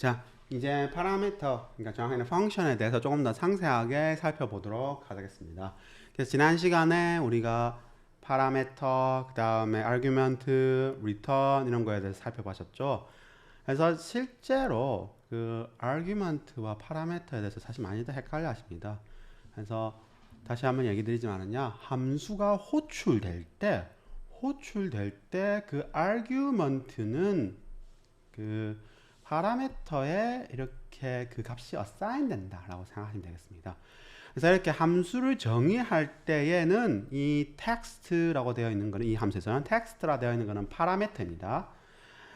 자, 이제 파라미터, 그러니까 정확히는 펑션에 대해서 조금 더 상세하게 살펴보도록 하겠습니다. 그래서 지난 시간에 우리가 파라미터, 그 다음에 아규먼트, 리턴 이런 거에 대해서 살펴보셨죠. 그래서 실제로 그 아규먼트와 파라미터에 대해서 사실 많이들 헷갈려 하십니다. 그래서 다시 한번 얘기 드리지만은요. 함수가 호출될 때 호출될 때그 아규먼트는 그 파라미터에 이렇게 그 값이 assign 된다라고 생각하시면 되겠습니다. 그래서 이렇게 함수를 정의할 때에는 이 text라고 되어 있는 거는 이 함수에서는 text라 되어 있는 거는 파라미터입니다.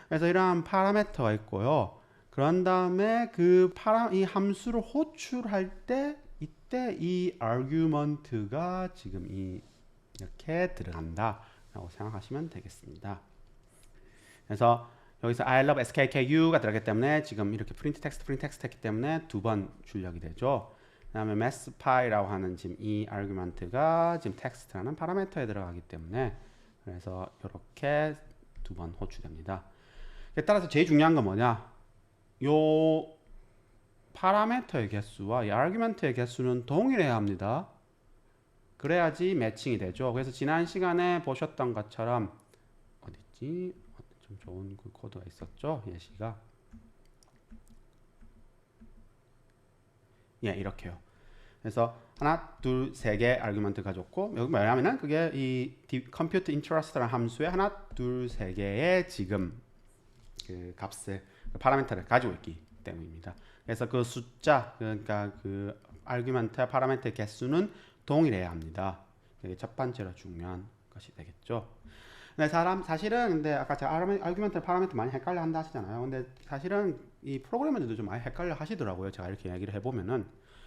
그래서 이러한 파라미터가 있고요. 그런 다음에 그 파라 이 함수를 호출할 때 이때 이 argument가 지금 이 이렇게 들어간다라고 생각하시면 되겠습니다. 그래서 여기서 I love SKKU가 들어가기 때문에 지금 이렇게 프린트 텍스트 프린트 텍스트 했기 때문에 두 번 출력이 되죠. 그다음에 massPy라고 하는 지금 이 아규먼트가 지금 텍스트라는 파라미터에 들어가기 때문에 그래서 이렇게 두 번 호출됩니다. 따라서 제일 중요한 건 뭐냐? 요 파라미터의 개수와 이 아규먼트의 개수는 동일해야 합니다. 그래야지 매칭이 되죠. 그래서 지난 시간에 보셨던 것처럼 어디 있지? 좀 좋은 그 코드가 있었죠? 예시가? 예 이렇게요. 그래서 하나 둘세 개 아규먼트 가졌고 여기 뭐냐면은 그게 이 컴퓨터 인트러스트라는 함수에 하나 둘세 개의 지금 그 값을 그 파라미터를 가지고 있기 때문입니다. 그래서 그 숫자 그러니까 그 아규먼트와 파라미터의 개수는 동일해야 합니다. 이게 첫 번째로 중요한 것이 되겠죠 근데 사람 사실은 근데 아까 제가 아규먼트 파라미터 많이 헷갈려 한다 하시잖아요. 근데 사실은 이 프로그래머들도 좀 많이 헷갈려 하시더라고요. 제가 이렇게 이야기를 해보면은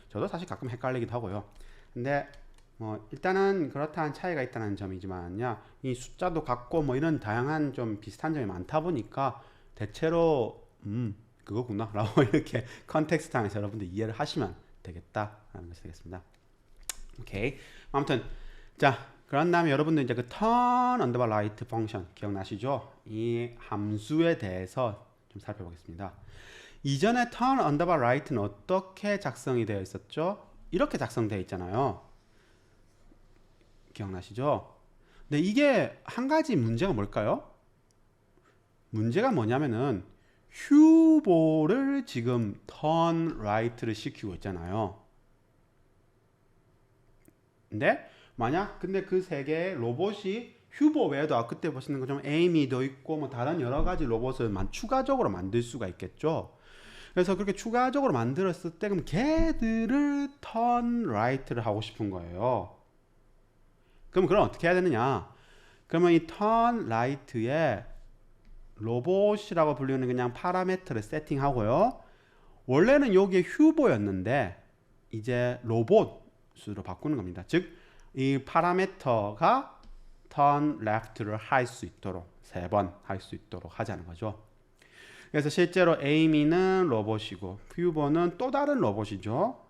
저도 사실 가끔 헷갈리기도 하고요. 근데 뭐 일단은 그렇다는 차이가 있다는 점이지만요. 이 숫자도 같고 뭐 이런 다양한 좀 비슷한 점이 많다 보니까 대체로 음 그거구나라고 이렇게 컨텍스트 안에서 여러분들 이해를 하시면 되겠다라는 것이 되겠습니다. 오케이. 아무튼 자 그런 다음에 여러분들 이제 그 turn underbar right 펑션 기억나시죠? 이 함수에 대해서 좀 살펴보겠습니다. 이전에 turn underbar right는 어떻게 작성이 되어 있었죠? 이렇게 작성되어 있잖아요. 기억나시죠? 근데 이게 한 가지 문제가 뭘까요? 문제가 뭐냐면은 휴보를 지금 turn right를 시키고 있잖아요. 근데 만약 근데 그세 개의 로봇이 휴보 외에도 아 그때 보시는 것처럼 에이미도 있고 뭐 다른 여러 가지 로봇을 만 추가적으로 만들 수가 있겠죠. 그래서 그렇게 추가적으로 만들었을 때 그럼 걔들을 턴 라이트를 하고 싶은 거예요. 그럼 그럼 어떻게 해야 되느냐? 그러면 이 턴 라이트에 로봇이라고 불리는 그냥 파라미터를 세팅하고요. 원래는 여기에 휴보였는데 이제 로봇으로 바꾸는 겁니다. 즉 이 파라미터가 turn left를 할 수 있도록 세 번 할 수 있도록 하자는 거죠. 그래서 실제로 에이미는 로봇이고 퓨버는 또 다른 로봇이죠.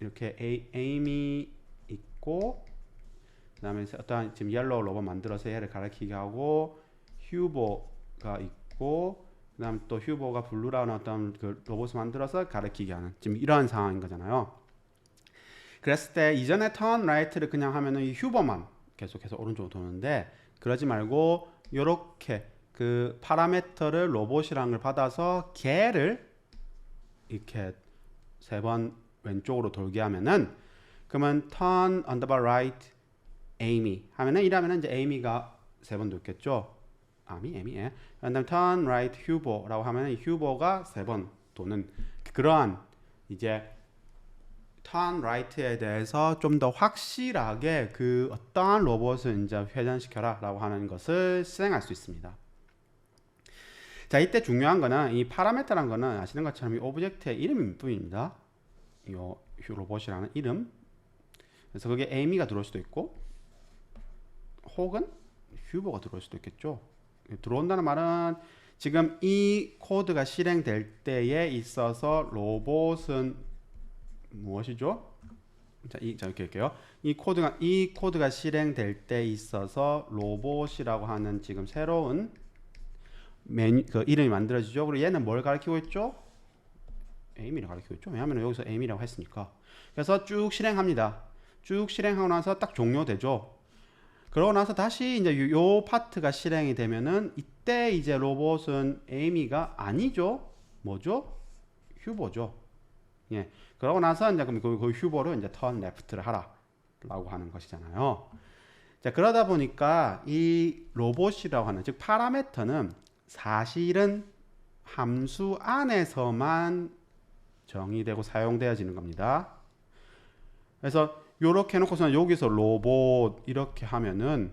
이렇게 에이, 에이미 있고 그 다음에 어떤 지금 옐로우 로봇 만들어서 얘를 가리키게 하고 휴보가 있고 그 다음 또 휴보가 블루라는 어떤 그 로봇을 만들어서 가리키게 하는 지금 이러한 상황인 거잖아요. 그랬을 때 이전에 턴 라이트를 그냥 하면은 이 휴버만 계속해서 오른쪽으로 도는데 그러지 말고 이렇게 그 파라미터를 로봇이라는 걸 받아서 걔를 이렇게 세 번 왼쪽으로 돌게 하면은 그러면 turn underbar right Amy 하면은 이러면은 이제 Amy가 세 번 돌겠죠. 아미 에미 예. 그다음 turn right 휴보라고 하면은 휴보가 세 번 도는 그러한 이제 turn right에 대해서 좀 더 확실하게 그 어떠한 로봇을 이제 회전시켜라 라고 하는 것을 실행할 수 있습니다. 자, 이때 중요한 거는 이 파라미터란 거는 아시는 것처럼 이 오브젝트의 이름일 뿐입니다. 이 로봇이라는 이름. 그래서 그게 에이미가 들어올 수도 있고 혹은 휴버가 들어올 수도 있겠죠. 들어온다는 말은 지금 이 코드가 실행될 때에 있어서 로봇은 무엇이죠? 자, 이, 자, 이렇게 할게요. 이 코드가, 이 코드가 실행될 때 있어서 로봇이라고 하는 지금 새로운 메뉴, 그 이름이 만들어지죠. 그리고 얘는 뭘 가리키고 있죠? 에임이라고 가르치고 있죠. 왜냐하면 여기서 에임이라고 했으니까. 그래서 쭉 실행합니다. 쭉 실행하고 나서 딱 종료되죠. 그러고 나서 다시 이제 요, 요 파트가 실행이 되면은 이때 이제 로봇은 에이미가 아니죠. 뭐죠? 휴보죠. 예. 그러고 나서 이제 그럼 그, 그 휴보를 이제 턴 레프트를 하라라고 하는 것이잖아요. 자 그러다 보니까 이 로봇이라고 하는 즉 파라메터는 사실은 함수 안에서만 정의되고 사용되어지는 겁니다. 그래서 요렇게 해놓고서는 여기서 로봇 이렇게 하면은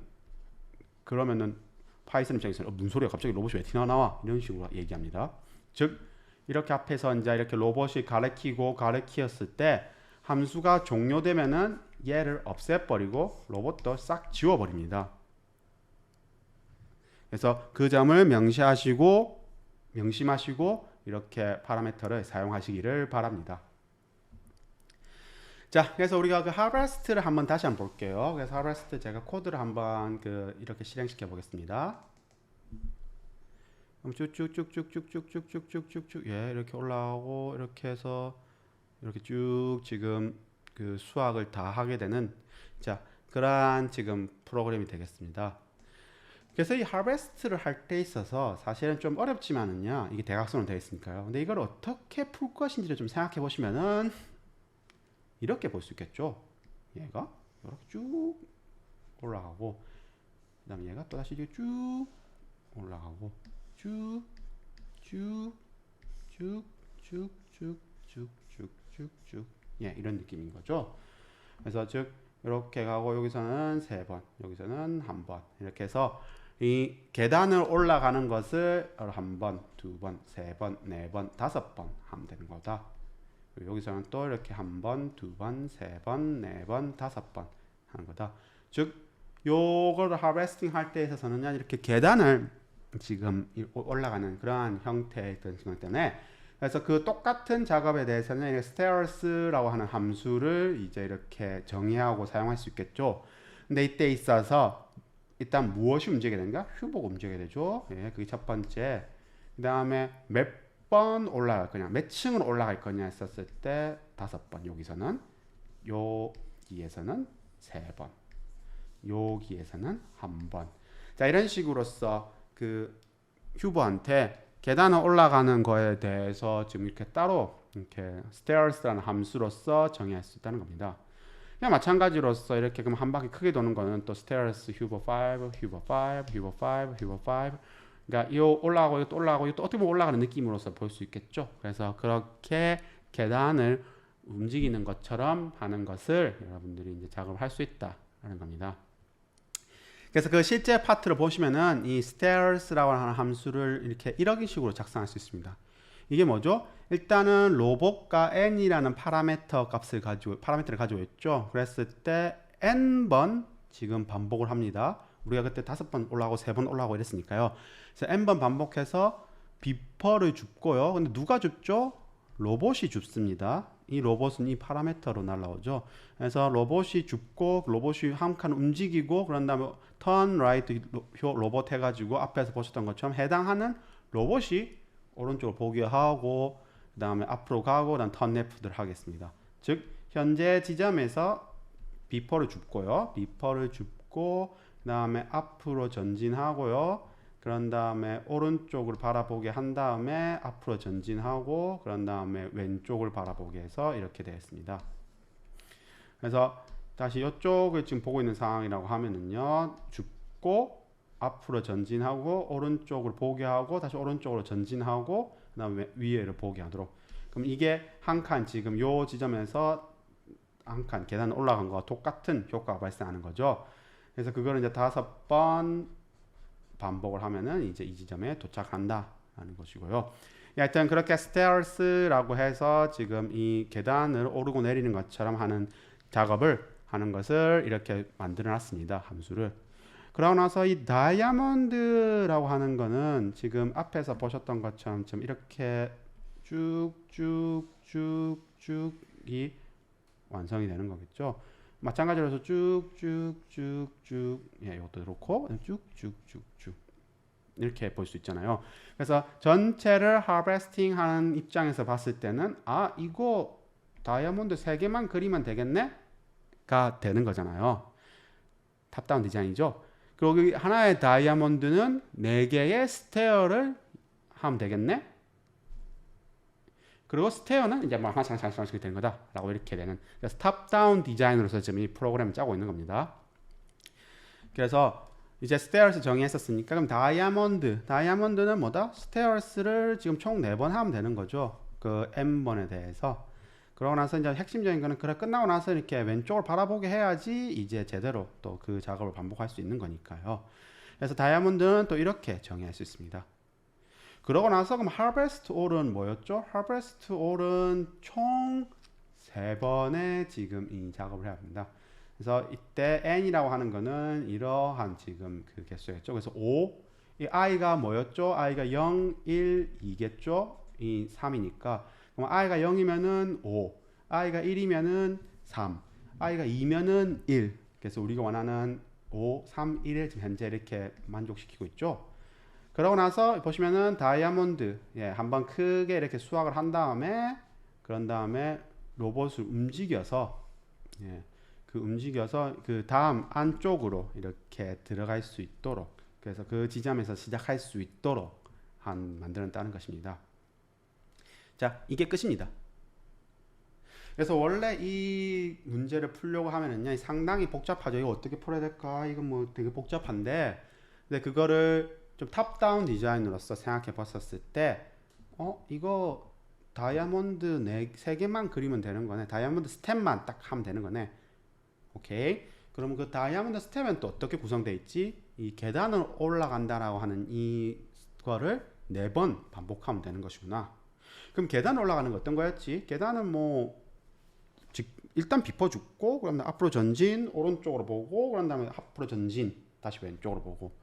그러면은 파이썬 입장에서는 어, 무슨 소리야 갑자기 로봇이 왜 튀어나와 이런 식으로 얘기합니다. 즉 이렇게 앞에서 이제 이렇게 로봇이 가르치고 가르치었을 때 함수가 종료되면은 얘를 없애버리고 로봇도 싹 지워버립니다. 그래서 그 점을 명시하시고 명심하시고 이렇게 파라미터를 사용하시기를 바랍니다. 자, 그래서 우리가 그 harvest를 한번 다시 한번 볼게요. 그래서 harvest 제가 코드를 한번 그 이렇게 실행시켜 보겠습니다. 쭉쭉쭉쭉쭉쭉쭉쭉쭉쭉 예 이렇게 올라오고 이렇게 해서 이렇게 쭉 지금 그 수학을 다 하게 되는 자 그러한 지금 프로그램이 되겠습니다. 그래서 이 harvest를 할 때 있어서 사실은 좀 어렵지만은요 이게 대각선으로 되어 있으니까요. 근데 이걸 어떻게 풀 것인지를 좀 생각해 보시면은 이렇게 볼 수 있겠죠. 얘가 이렇게 쭉 올라가고 그다음에 얘가 또 다시 이렇게 쭉 올라가고 쭉 쭉 쭉 쭉 쭉 쭉 쭉 쭉 쭉 예 이런 느낌인 거죠. 그래서 즉 이렇게 가고 여기서는 세 번, 여기서는 한 번 이렇게 해서 이 계단을 올라가는 것을 한 번, 두 번, 세 번, 네 번, 다섯 번 하면 되는 거다. 여기서는 또 이렇게 한 번, 두 번, 세 번, 네 번, 다섯 번 하는 거다. 즉 요거를 하베스팅 할 때 있어서는 이렇게 계단을 지금 올라가는 그러한 형태의 증거 때문에 그래서 그 똑같은 작업에 대해서는 stairs라고 하는 함수를 이제 이렇게 정의하고 사용할 수 있겠죠. 근데 이때 있어서 일단 무엇이 움직이게 되는가? 휴보가 움직이게 되죠. 예, 그게 첫 번째. 그 다음에 몇 번 올라갈 거냐, 몇 층으로 올라갈 거냐 했었을 때 다섯 번. 여기서는 여기에서는 세 번. 여기에서는 한 번. 자 이런 식으로서 그 휴버한테 계단을 올라가는 거에 대해서 지금 이렇게 따로 이렇게 stairs라는 함수로서 정의할 수 있다는 겁니다. 그냥 마찬가지로서 이렇게 그럼 한 바퀴 크게 도는 거는 또 stairs 휴버 5, 휴버 5, 휴버 5, 휴버 5 그러니까 이 올라가고 이것도 올라가고 이것도 어떻게 보면 올라가는 느낌으로서 볼 수 있겠죠. 그래서 그렇게 계단을 움직이는 것처럼 하는 것을 여러분들이 이제 작업을 할수 있다라는 겁니다. 그래서 그 실제 파트를 보시면은 이 stairs라고 하는 함수를 이렇게 이런 식으로 작성할 수 있습니다. 이게 뭐죠? 일단은 로봇과 n이라는 파라미터 값을 가지고 파라미터를 가지고 있죠. 그랬을 때 n 번 지금 반복을 합니다. 우리가 그때 다섯 번 올라가고 세 번 올라가고 이랬으니까요. 그래서 n 번 반복해서 비퍼를 줍고요. 근데 누가 줍죠? 로봇이 줍습니다. 이 로봇은 이 파라미터로 날라오죠. 그래서 로봇이 줍고 로봇이 한 칸 움직이고 그런 다음에 turn right 로봇 해가지고 앞에서 보셨던 것처럼 해당하는 로봇이 오른쪽으로 보게 하고 그 다음에 앞으로 가고 turn left를 하겠습니다. 즉 현재 지점에서 비퍼를 줍고요. 비퍼를 줍고 그 다음에 앞으로 전진하고요. 그런 다음에 오른쪽을 바라보게 한 다음에 앞으로 전진하고 그런 다음에 왼쪽을 바라보게 해서 이렇게 되었습니다. 그래서 다시 이쪽을 지금 보고 있는 상황이라고 하면은요. 줍고 앞으로 전진하고 오른쪽을 보게 하고 다시 오른쪽으로 전진하고 그 다음에 위에를 보게 하도록. 그럼 이게 한 칸 지금 요 지점에서 한 칸 계단 올라간 거와 똑같은 효과가 발생하는 거죠. 그래서 그거를 이제 다섯 번 반복을 하면은 이제 이 지점에 도착한다라는 것이고요. 하여튼 그렇게 stairs라고 해서 지금 이 계단을 오르고 내리는 것처럼 하는 작업을 하는 것을 이렇게 만들어 놨습니다. 함수를. 그러고 나서 이 다이아몬드라고 하는 거는 지금 앞에서 보셨던 것처럼 좀 이렇게 쭉쭉쭉쭉이 완성이 되는 거겠죠. 마찬가지로 해서 쭉쭉쭉쭉 예, 이것도 그렇고 쭉쭉쭉쭉 이렇게 볼 수 있잖아요. 그래서 전체를 하베스팅 하는 입장에서 봤을 때는 아 이거 다이아몬드 세 개만 그리면 되겠네 가 되는 거잖아요. 탑다운 디자인이죠. 그리고 이 하나의 다이아몬드는 네 개의 스테어를 하면 되겠네. 그리고 스테어는 이제 뭐 하나씩 하나씩 하나씩 되는 거다라고 이렇게 되는 그래서 탑다운 디자인으로서 지금 이 프로그램을 짜고 있는 겁니다. 그래서 이제 스테어스 정의했었으니까 그럼 다이아몬드 다이아몬드는 뭐다? 스테어스를 지금 총 네 번 하면 되는 거죠. 그 n 번에 대해서 그러고 나서 이제 핵심적인 거는 그래 끝나고 나서 이렇게 왼쪽을 바라보게 해야지 이제 제대로 또 그 작업을 반복할 수 있는 거니까요. 그래서 다이아몬드는 또 이렇게 정의할 수 있습니다. 그러고 나서 그럼 harvest all은 뭐였죠? harvest all은 총 세 번의 지금 이 작업을 해야 합니다. 그래서 이때 n이라고 하는 거는 이러한 지금 그 개수겠죠. 그래서 5, 이 i가 뭐였죠? i가 0, 1, 2겠죠? 이 3이니까 그럼 i가 0이면은 5, i가 1이면은 3, i가 2면은 1. 그래서 우리가 원하는 5, 3, 1을 지금 현재 이렇게 만족시키고 있죠. 그러고 나서 보시면은 다이아몬드 예, 한번 크게 이렇게 수확을 한 다음에 그런 다음에 로봇을 움직여서 예, 그 움직여서 그 다음 안쪽으로 이렇게 들어갈 수 있도록 그래서 그 지점에서 시작할 수 있도록 한 만들었다는 것입니다. 자, 이게 끝입니다. 그래서 원래 이 문제를 풀려고 하면은요 상당히 복잡하죠. 이거 어떻게 풀어야 될까? 이거 뭐 되게 복잡한데, 근데 그거를 좀 탑다운 디자인으로서 생각해 봤었을 때, 어 이거 다이아몬드 네세 개만 그리면 되는 거네. 다이아몬드 스텝만 딱 하면 되는 거네. 오케이. 그럼 그 다이아몬드 스텝은 또 어떻게 구성되어 있지? 이 계단을 올라간다라고 하는 이거를 네 번 반복하면 되는 것이구나. 그럼 계단 올라가는 거 어떤 거였지? 계단은 뭐 즉, 일단 비퍼 죽고 그다음 앞으로 전진 오른쪽으로 보고 그런 다음에 앞으로 전진 다시 왼쪽으로 보고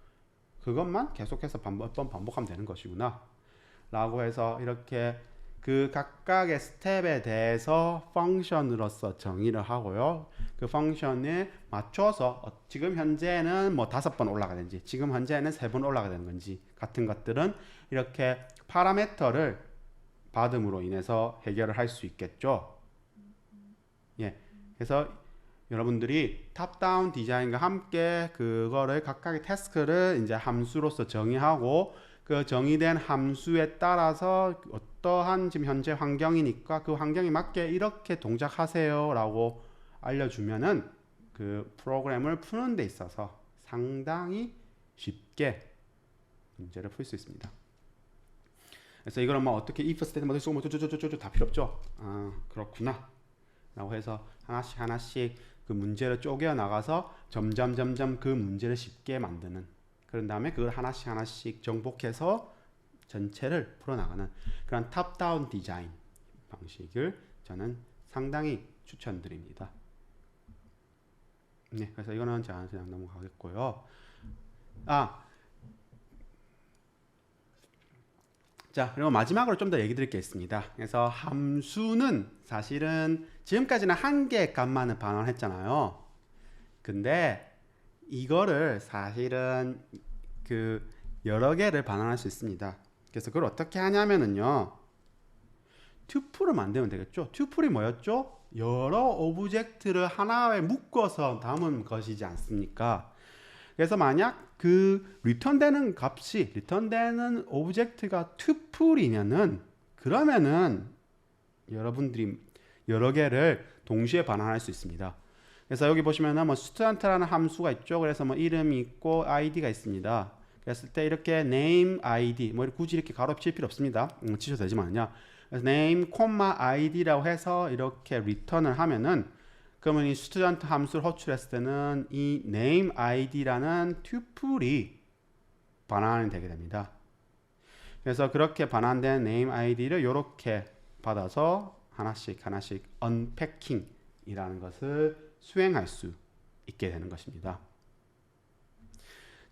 그것만 계속해서 반복 번 반복하면 되는 것이구나. 라고 해서 이렇게 그 각각의 스텝에 대해서 펑션으로서 정의를 하고요. 그 펑션에 맞춰서 어, 지금 현재는 뭐 다섯 번 올라가는지 지금 현재는 세 번 올라가는 건지 같은 것들은 이렇게 파라메터를 받음으로 인해서 해결을 할 수 있겠죠. 예. 그래서 여러분들이 탑다운 디자인과 함께 그거를 각각의 태스크를 이제 함수로서 정의하고 그 정의된 함수에 따라서 어떠한 지금 현재 환경이니까 그 환경에 맞게 이렇게 동작하세요 라고 알려주면은 그 프로그램을 푸는 데 있어서 상당히 쉽게 문제를 풀 수 있습니다. 그래서 이거는 뭐 어떻게 if 스테이트먼트 쓰고 뭐 저저저저저 다 필요 없죠. 아 그렇구나. 라고 해서 하나씩 하나씩 그 문제를 쪼개 나가서 점점 점점 그 문제를 쉽게 만드는 그런 다음에 그걸 하나씩 하나씩 정복해서 전체를 풀어나가는 그런 탑다운 디자인 방식을 저는 상당히 추천드립니다. 네, 그래서 이거는 제가 그냥 넘어가겠고요. 아, 자, 그리고 마지막으로 좀 더 얘기 드릴 게 있습니다. 그래서 함수는 사실은 지금까지는 한 개의 값만을 반환했잖아요. 근데 이거를 사실은 그 여러 개를 반환할 수 있습니다. 그래서 그걸 어떻게 하냐면은요. 튜플을 만들면 되겠죠. 튜플이 뭐였죠? 여러 오브젝트를 하나에 묶어서 담은 것이지 않습니까? 그래서 만약 그 리턴되는 값이 리턴되는 오브젝트가 튜플이면은 그러면은 여러분들이 여러 개를 동시에 반환할 수 있습니다. 그래서 여기 보시면은 뭐 스튜던트라는 함수가 있죠. 그래서 뭐 이름이 있고 아이디가 있습니다. 그랬을 때 이렇게 name id 뭐 굳이 이렇게 가로 칠 필요 없습니다. 음, 치셔도 되지만요. 그래서 name, id라고 해서 이렇게 리턴을 하면은 그러면 이 스튜던트 함수를 호출했을 때는 이 name id라는 튜플이 반환이 되게 됩니다. 그래서 그렇게 반환된 name id를 이렇게 받아서 하나씩 하나씩 unpacking이라는 것을 수행할 수 있게 되는 것입니다.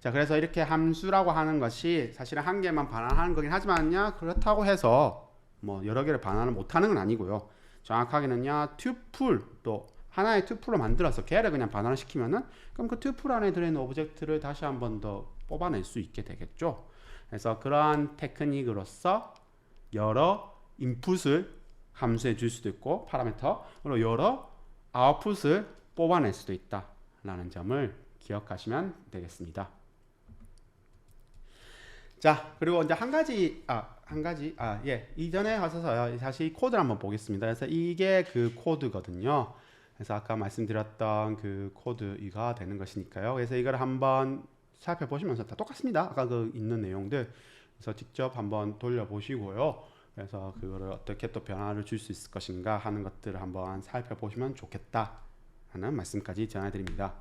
자, 그래서 이렇게 함수라고 하는 것이 사실은 한 개만 반환하는 거긴 하지만요. 그렇다고 해서 뭐 여러 개를 반환을 못하는 건 아니고요. 정확하게는요. 튜플 또 하나의 튜플로 만들어서 걔를 그냥 반환을 시키면은 그럼 그 튜플 안에 들어있는 오브젝트를 다시 한 번 더 뽑아낼 수 있게 되겠죠. 그래서 그러한 테크닉으로서 여러 인풋을 함수에 줄 수도 있고 파라미터 그리고 여러 아웃풋을 뽑아낼 수도 있다라는 점을 기억하시면 되겠습니다. 자 그리고 이제 한 가지 아한 가지 아예 이전에 하셔서요 다시 코드를 한번 보겠습니다. 그래서 이게 그 코드거든요. 그래서 아까 말씀드렸던 그 코드가 되는 것이니까요. 그래서 이걸 한번 살펴보시면서 다 똑같습니다. 아까 그 있는 내용들 그래서 직접 한번 돌려보시고요. 그래서 그거를 어떻게 또 변화를 줄 수 있을 것인가 하는 것들을 한번 살펴보시면 좋겠다 하는 말씀까지 전해드립니다.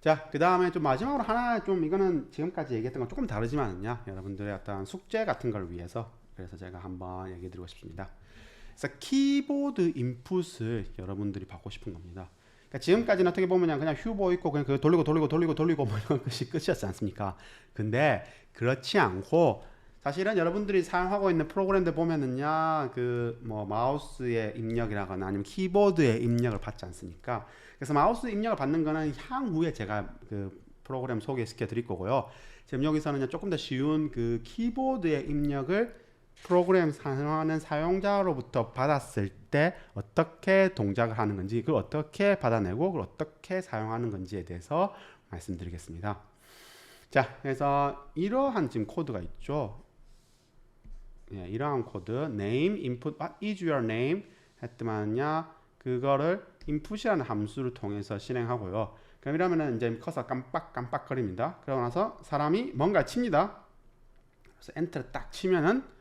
자, 그 다음에 좀 마지막으로 하나 좀 이거는 지금까지 얘기했던 건 조금 다르지만요. 여러분들의 어떤 숙제 같은 걸 위해서 그래서 제가 한번 얘기해 드리고 싶습니다. 그래서 키보드 인풋을 여러분들이 받고 싶은 겁니다. 그러니까 지금까지는 어떻게 보면 그냥 휴보 있고 그냥 그 돌리고 돌리고 돌리고 돌리고 뭐 이런 것이 끝이었지 않습니까? 근데 그렇지 않고 사실은 여러분들이 사용하고 있는 프로그램들 보면은요 그 뭐 마우스의 입력이라거나 아니면 키보드의 입력을 받지 않습니까? 그래서 마우스 입력을 받는 거는 향후에 제가 그 프로그램 소개시켜 드릴 거고요. 지금 여기서는 조금 더 쉬운 그 키보드의 입력을 프로그램 사용하는 사용자로부터 받았을 때 어떻게 동작을 하는 건지 그걸 어떻게 받아내고 그걸 어떻게 사용하는 건지에 대해서 말씀드리겠습니다. 자, 그래서 이러한 지금 코드가 있죠. 예, 이러한 코드 name input what is your name 했더만요. 그거를 input이라는 함수를 통해서 실행하고요. 그럼 이러면은 이제 커서 깜빡깜빡거립니다. 그러고 나서 사람이 뭔가 칩니다. 그래서 엔터를 딱 치면은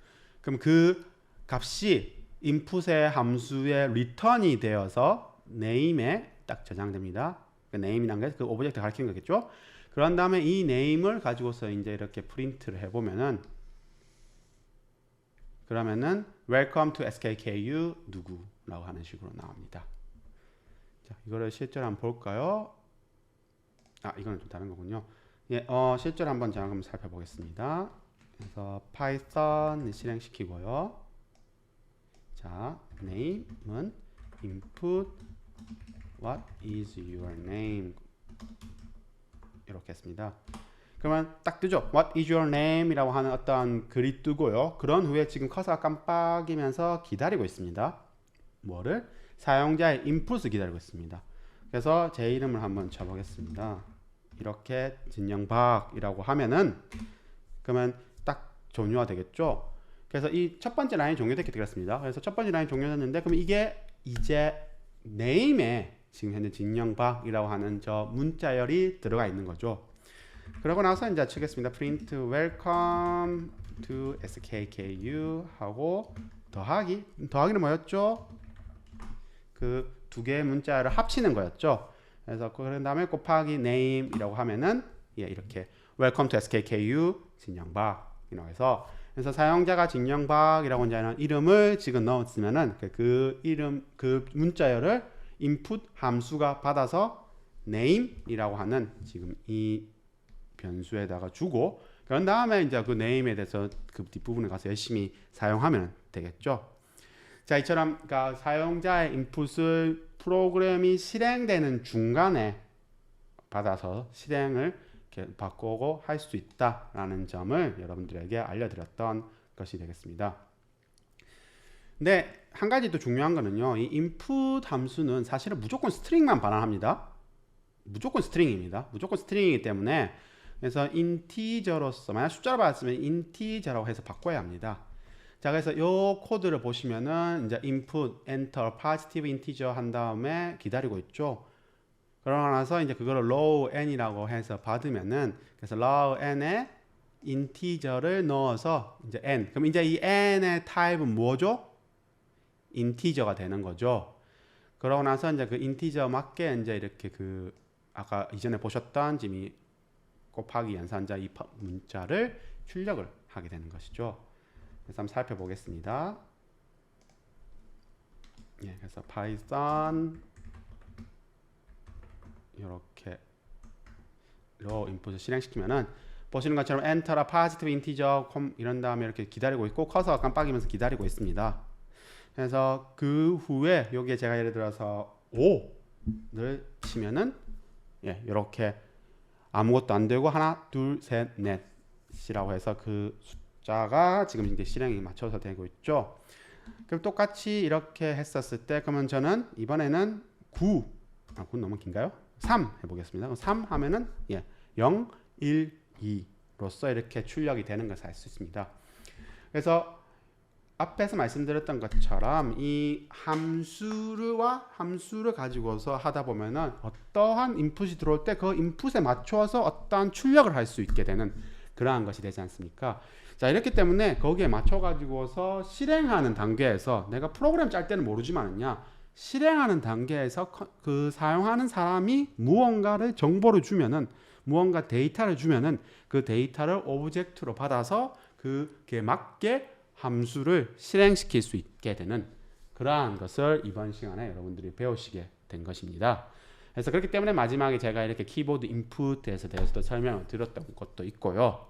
그럼 그 값이 인풋의 함수에 리턴이 되어서 name에 딱 저장됩니다. 그 name이란 게 그 오브젝트 가리키는 거겠죠. 그런 다음에 이 name을 가지고서 이제 이렇게 프린트를 해보면은 그러면은 welcome to skku 누구라고 하는 식으로 나옵니다. 자, 이거를 실제로 한번 볼까요? 아, 이거는 좀 다른 거군요. 예, 어, 실제로 한번 제가 한번 살펴보겠습니다. 그래서 파이썬 실행시키고요. 자, name은 input what is your name 이렇게 했습니다. 그러면 딱 뜨죠. What is your name? 이라고 하는 어떤 글이 뜨고요. 그런 후에 지금 커서가 깜빡이면서 기다리고 있습니다. 뭐를? 사용자의 인풋을 기다리고 있습니다. 그래서 제 이름을 한번 쳐보겠습니다. 이렇게 진영박이라고 하면은 그러면 딱 종료가 되겠죠. 그래서 이 첫 번째 라인 종료됐게 되겠습니다. 그래서 첫 번째 라인 종료됐는데 그럼 이게 이제 네임에 지금 현재 진영박이라고 하는 저 문자열이 들어가 있는 거죠. 그러고 나서 이제 치겠습니다. print welcome to skku 하고 더하기 더하기는 뭐였죠? 그 두 개의 문자를 합치는 거였죠. 그래서 그런 다음에 곱하기 name이라고 하면은 예, 이렇게 welcome to skku 진영박 이라고 해서 그래서 사용자가 진영박이라고 하는 이름을 지금 넣었으면은 그, 그 이름 그 문자열을 input 함수가 받아서 name이라고 하는 지금 이 변수에다가 주고 그런 다음에 이제 그 name에 대해서 그 뒷부분에 가서 열심히 사용하면 되겠죠. 자, 이처럼 그러니까 사용자의 인풋을 프로그램이 실행되는 중간에 받아서 실행을 바꾸고 할 수 있다라는 점을 여러분들에게 알려드렸던 것이 되겠습니다. 근데 한 가지 또 중요한 거는요. 이 input 함수는 사실은 무조건 스트링만 반환합니다. 무조건 스트링입니다. 무조건 스트링이기 때문에 그래서 인티저로서 만약 숫자로 받았으면 인티저라고 해서 바꿔야 합니다. 자 그래서 이 코드를 보시면은 이제 input, enter, positive integer 한 다음에 기다리고 있죠. 그러고 나서 이제 그거를 low n이라고 해서 받으면은 그래서 low n에 인티저를 넣어서 이제 n. 그럼 이제 이 n의 타입은 뭐죠? 인티저가 되는 거죠. 그러고 나서 이제 그 인티저 맞게 이제 이렇게 그 아까 이전에 보셨던 지금 이 곱하기 연산자 이 문자를 출력을 하게 되는 것이죠. 그래서 한번 살펴보겠습니다. 예, 그래서 파이썬 이렇게 로 인풋을 실행시키면은 보시는 것처럼 엔터라 파지티브 인티저 이런 다음에 이렇게 기다리고 있고 커서가 깜빡이면서 기다리고 있습니다. 그래서 그 후에 여기에 제가 예를 들어서 5를 치면은 예, 이렇게 아무것도 안 되고 하나, 둘, 셋, 넷이라고 해서 그 숫자가 지금 이제 실행이 맞춰서 되고 있죠. 그럼 똑같이 이렇게 했었을 때 그러면 저는 이번에는 9, 아, 9 너무 긴가요? 3 해보겠습니다. 그럼 3 하면은 예, 0, 1, 2로서 이렇게 출력이 되는 것을 알 수 있습니다. 그래서 앞에서 말씀드렸던 것처럼 이 함수와 함수를 가지고서 하다 보면은 어떠한 인풋이 들어올 때 그 인풋에 맞춰서 어떠한 출력을 할 수 있게 되는 그러한 것이 되지 않습니까? 자 이렇기 때문에 거기에 맞춰 가지고서 실행하는 단계에서 내가 프로그램 짤 때는 모르지만은요 실행하는 단계에서 커- 그 사용하는 사람이 무언가를 정보를 주면은 무언가 데이터를 주면은 그 데이터를 오브젝트로 받아서 그게 맞게 함수를 실행시킬 수 있게 되는 그러한 것을 이번 시간에 여러분들이 배우시게 된 것입니다. 그래서 그렇기 때문에 마지막에 제가 이렇게 키보드 인풋에 대해서도 설명을 드렸던 것도 있고요.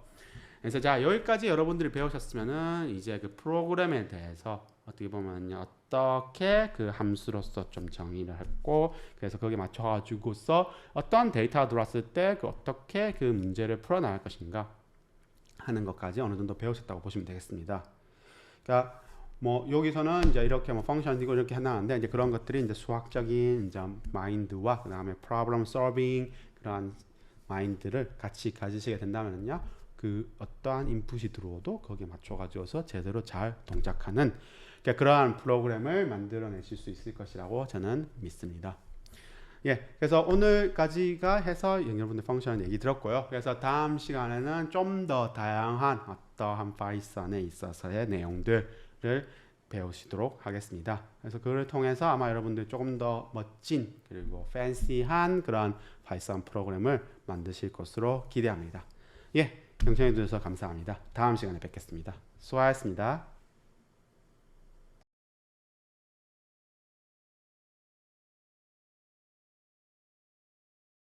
그래서 자 여기까지 여러분들이 배우셨으면은 이제 그 프로그램에 대해서 어떻게 보면요 어떻게 그 함수로서 좀 정의를 했고 그래서 거기에 맞춰 가지고서 어떤 데이터가 들어왔을 때 그 어떻게 그 문제를 풀어나갈 것인가 하는 것까지 어느 정도 배우셨다고 보시면 되겠습니다. 그러니까 뭐 여기서는 이제 이렇게 뭐 펑션 이고 이렇게 해놨는데 이제 그런 것들이 이제 수학적인 이제 마인드와 그 다음에 프로블럼 솔빙 그런 마인드를 같이 가지시게 된다면요 그 어떠한 인풋이 들어오도 거기에 맞춰 가지고서 제대로 잘 동작하는 그러니까 그러한 프로그램을 만들어내실 수 있을 것이라고 저는 믿습니다. 예, 그래서 오늘까지가 해서 여러분들 펑션 얘기 들었고요. 그래서 다음 시간에는 좀 더 다양한 어떠한 파이썬에 있어서의 내용들을 배우시도록 하겠습니다. 그래서 그를 통해서 아마 여러분들 조금 더 멋진 그리고 팬시한 그런 파이썬 프로그램을 만드실 것으로 기대합니다. 예, 경청해 주셔서 감사합니다. 다음 시간에 뵙겠습니다. 수고하셨습니다.